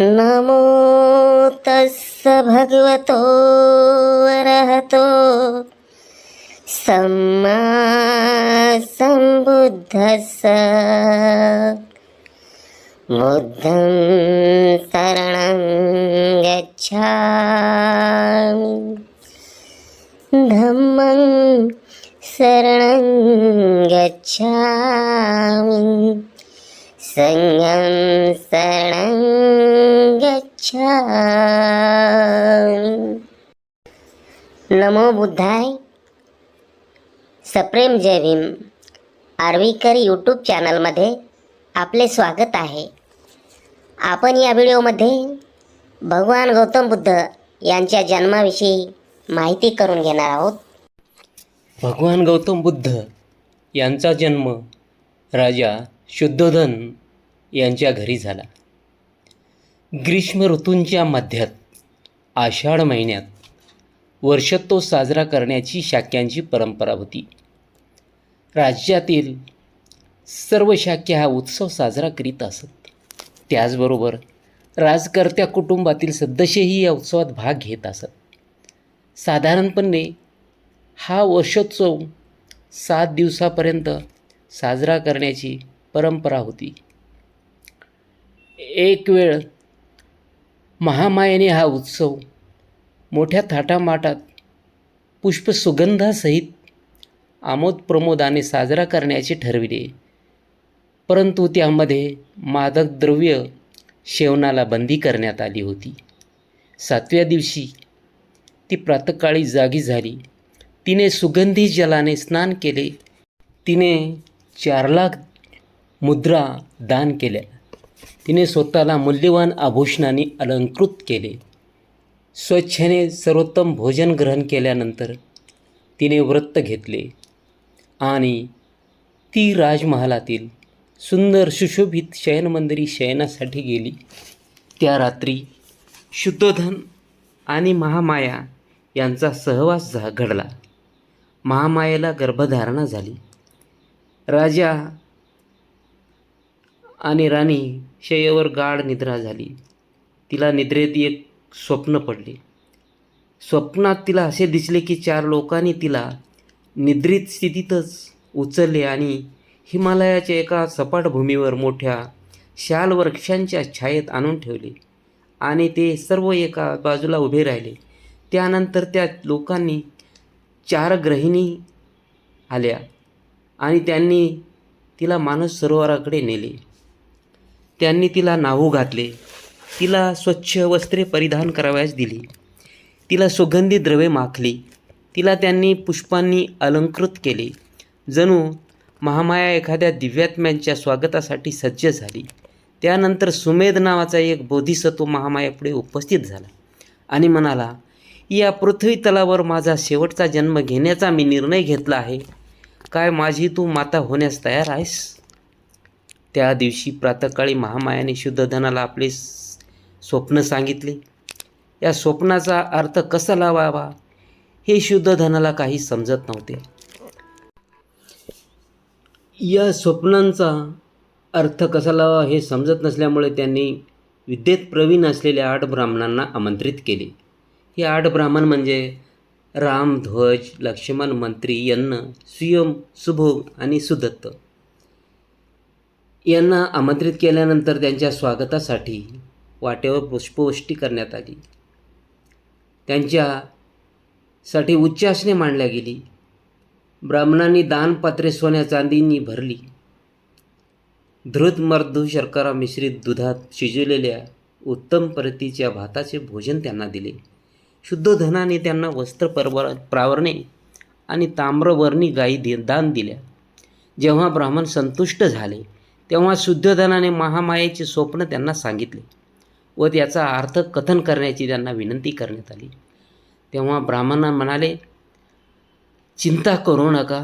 नमो तस्स भगवतो अरहतो सम्मा सम्बुद्धस्स बुद्धं शरणं गच्छामि। धम्मं शरणं गच्छामि। संगं शरणं नमो बुद्धाय। सप्रेम जय भीम। आर्वीकर यूट्यूब चॅनलमध्ये आपले स्वागत आहे. आपण या व्हिडिओमध्ये भगवान गौतम बुद्ध यांच्या जन्माविषयी माहिती करून घेणार आहोत. भगवान गौतम बुद्ध यांचा जन्म राजा शुद्धोधन यांच्या घरी झाला. ग्रीष्म ऋतूंच्या मध्यात आषाढ महिन्यात वर्षत्व साजरा करण्याची शाक्यांची परंपरा होती. राज्यातील सर्व शाक्य हा उत्सव साजरा करीत असत. त्याचबरोबर राजकर्त्या कुटुंबातील सदस्यही या उत्सवात भाग घेत असत. साधारणपणे हा वर्षोत्सव सात दिवसापर्यंत साजरा करण्याची परंपरा होती. एक वेळ महामायेने हा उत्सव मोठ्या थाटामाटात पुष्पसुगंधासहित आमोद प्रमोदाने साजरा करण्याचे ठरविले. परंतु त्यामध्ये मादक द्रव्य सेवनाला बंदी करण्यात आली होती. सातव्या दिवशी ती प्रातकाळी जागी झाली. तिने सुगंधी जलाने स्नान केले. तिने चार लाख मुद्रा दान केल्या. तिने स्वतःला मूल्यवान आभूषणाने अलंकृत केले. स्वच्छेने सर्वोत्तम भोजन ग्रहण केल्यानंतर तिने व्रत घेतले आणि ती राजमहालातील सुंदर सुशोभित शयनमंदिरी शयनासाठी गेली. त्या रात्री शुद्धोधन आणि महामाया यांचा सहवास झा घडला. महामायेला गर्भधारणा झाली. राजा आणि राणी शय्येवर गाढ निद्रा झाली. तिला निद्रेत एक स्वप्न पडले. स्वप्नात तिला असे दिसले की चार लोकांनी तिला निद्रित स्थितीतच उचलले आणि हिमालयाच्या एका सपाट भूमीवर मोठ्या शाल वृक्षांच्या छायेत आणून ठेवले आणि ते सर्व एका बाजूला उभे राहिले. त्यानंतर त्या लोकांनी चार ग्रहिणी आल्या आणि त्यांनी तिला मानस सरोवराकडे नेले. त्यांनी तिला नाहू घातले. तिला स्वच्छ वस्त्रे परिधान करावयास दिली. तिला सुगंधी द्रव्ये माखली. तिला त्यांनी पुष्पांनी अलंकृत केले. जणू महामाया एखाद्या दिव्यात्म्यांच्या स्वागतासाठी सज्ज झाली. त्यानंतर सुमेध नावाचा एक बोधिसत्व महामायापुढे उपस्थित झाला आणि म्हणाला या पृथ्वी तलावर माझा शेवटचा जन्म घेण्याचा मी निर्णय घेतला आहे. काय माझी तू माता होण्यास तयार आहेस? त्या दिवशी प्रातकाळी महामायाने शुद्धधनाला आपले स्वप्न सांगितले. या स्वप्नाचा अर्थ कसा लावावा हे शुद्धधनाला काही समजत नव्हते. या स्वप्नांचा अर्थ कसा लावा हे समजत नसल्यामुळे त्यांनी विद्येत प्रवीण असलेल्या आठ ब्राह्मणांना आमंत्रित केले. हे आठ ब्राह्मण म्हणजे राम ध्वज लक्ष्मण मंत्री यन्न सुयम सुभोग आणि सुदत्त. यांना आमंत्रित केल्यानंतर त्यांच्या स्वागतासाठी वाटेवर पुष्पवृष्टी करण्यात आली. त्यांच्यासाठी उच्चासने मांडल्या गेली. ब्राह्मणांनी दानपात्रे सोन्या चांदींनी भरली. धृत मर्दू शर्करा मिश्रित दुधात शिजवलेल्या उत्तम प्रतीच्या भाताचे भोजन त्यांना दिले. शुद्ध धनाने त्यांना वस्त्र परवर प्रावरणे आणि ताम्रवर्णी गायी दे दान दिल्या. जेव्हा ब्राह्मण संतुष्ट झाले तेव्हा शुद्धधनाने महामायेचे स्वप्न त्यांना सांगितले व त्याचा अर्थ कथन करण्याची त्यांना विनंती करण्यात आली. तेव्हा ब्राह्मणा म्हणाले चिंता करू नका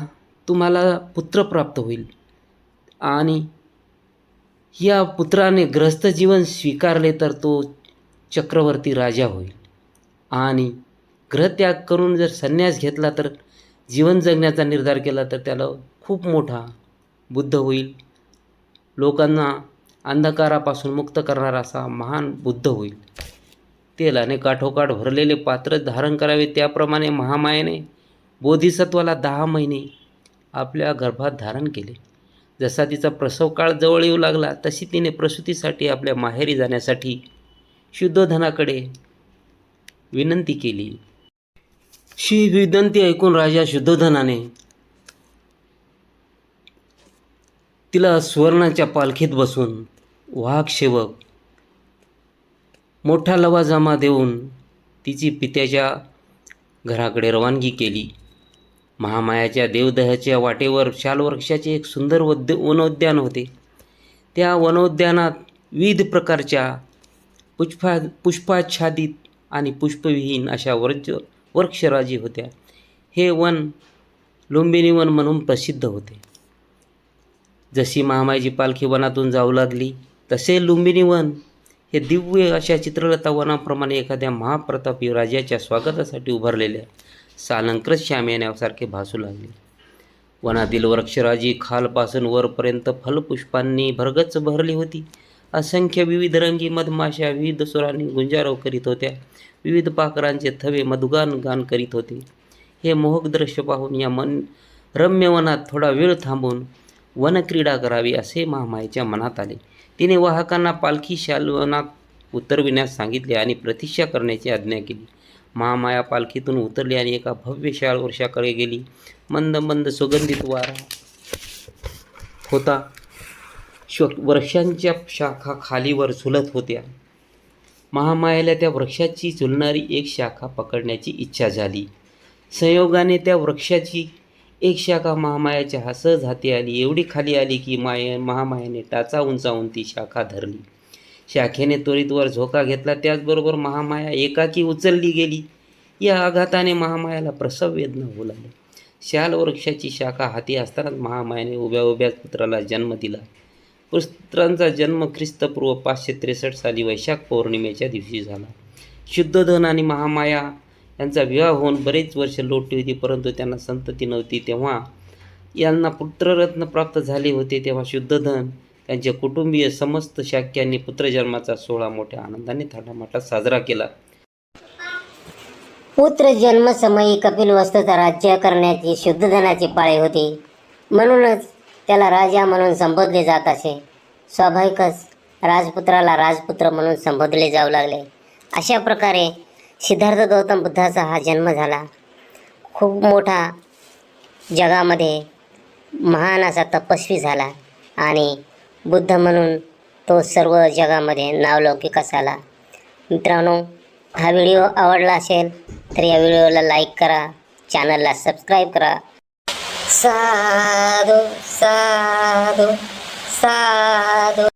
तुम्हाला पुत्र प्राप्त होईल आणि या पुत्राने ग्रस्त जीवन स्वीकारले तर तो चक्रवर्ती राजा होईल. आणि ग्रहत्याग करून जर संन्यास घेतला तर जीवन जगण्याचा निर्धार केला तर त्याला खूप मोठा बुद्ध होईल. लोकांना अंधकारापासून मुक्त करणारा असा महान बुद्ध होईल. तेलाने काठोकाठ भरलेले पात्र धारण करावे त्याप्रमाणे महामायेने बोधिसत्वाला दहा महिने आपल्या गर्भात धारण केले. जसा तिचा प्रसव काळ जवळ येऊ लागला तशी तिने प्रसूतीसाठी आपल्या माहेरी जाण्यासाठी शुद्धोधनाकडे विनंती केली. शी विनंती ऐकून राजा शुद्धोधनाने तिला सुवर्णाच्या पालखीत बसून वाहक सेवक मोठा लवाजामा देऊन तिची पित्याच्या घराकडे रवानगी केली. महामायाच्या देवदहाच्या वाटेवर शालवृक्षाचे एक सुंदर वद्य वनोद्यान होते. त्या वनोद्यानात विविध प्रकारच्या पुष्पा पुष्पाच्छादित आणि पुष्पविहीन अशा वर्ज वृक्षराजी होत्या. हे वन लुंबिनी वन म्हणून प्रसिद्ध होते. जशी महामाईची पालखी वनातून जाऊ लागली तसे लुंबिनी वन हे दिव्य अशा चित्रलता वनाप्रमाणे एखाद्या महाप्रतापी राजाच्या स्वागतासाठी उभारलेल्या सालंकृत श्यामेण्यासारखे भासू लागले. वनातील वृक्षराजी खालपासून वरपर्यंत फलपुष्पांनी भरगच भरली होती. असंख्य विविध रंगी मधमाशा विविध सुरांनी गुंजारव करीत होत्या. विविध पाखरांचे थवे मधुगान गान करीत होते. हे मोहक दृश्य पाहून या मन रम्य वनात थोडा वेळ थांबून वनक्रीडा करावी असे महामाईच्या मनात आले. तिने वाहकांना पालखी शालवनात उतरविण्यास सांगितले आणि प्रतीक्षा करण्याची आज्ञा केली. महामाया पालखीतून उतरली आणि एका भव्य शाळ वर्षाकडे गेली. मंद मंद सुगंधित वारा होता. श्व वृक्षांच्या शाखा खालीवर झुलत होत्या. महामायाला त्या वृक्षाची झुलणारी एक शाखा पकडण्याची इच्छा झाली. संयोगाने त्या वृक्षाची एक शाखा महामायाच्या हा सहज हाती आली. एवढी खाली आली की माये महामायाने टाचा उंचावून ती शाखा धरली. शाखेने त्वरितवर झोका घेतला. त्याचबरोबर महामाया एकाकी उचलली गेली. या आघाताने महामायाला प्रसव वेदना होऊ लागली. शाल वृक्षाची शाखा हाती असतानाच महामायाने उभ्या उभ्याच पुत्राला जन्म दिला. पुत्रांचा जन्म ख्रिस्तपूर्व पाचशे त्रेसष्ट साली वैशाख पौर्णिमेच्या दिवशी झाला. शुद्धधन आणि महामाया यांचा विवाह होऊन बरेच वर्ष लोटली होती परंतु त्यांना संतती नव्हती. तेव्हा यांना पुत्ररत्न प्राप्त झाले होते. तेव्हा शुद्धधन त्यांचे कुटुंबीय समस्त शाक्यांनी पुत्रजन्माचा सोहळा मोठ्या आनंदाने थाटामाटात साजरा केला. पुत्र जन्मसमयी कपिल वस्तूचा राज्य करण्याची शुद्धधनाची पाळी होती. म्हणूनच त्याला राजा म्हणून संबोधले जात असे. स्वाभाविकच राजपुत्राला राजपुत्र म्हणून संबोधले जाऊ लागले. अशा प्रकारे सिद्धार्थ गौतम बुद्धाचा हा जन्म झाला. खूप मोठा जगामध्ये महान असा तपस्वी झाला आणि बुद्ध म्हणून तो सर्व जगामध्ये नावलौकिक असाला. मित्रांनो हा व्हिडिओ आवडला असेल तर या व्हिडिओला लाईक करा चॅनलला सबस्क्राईब करा. साधू साधू साधू.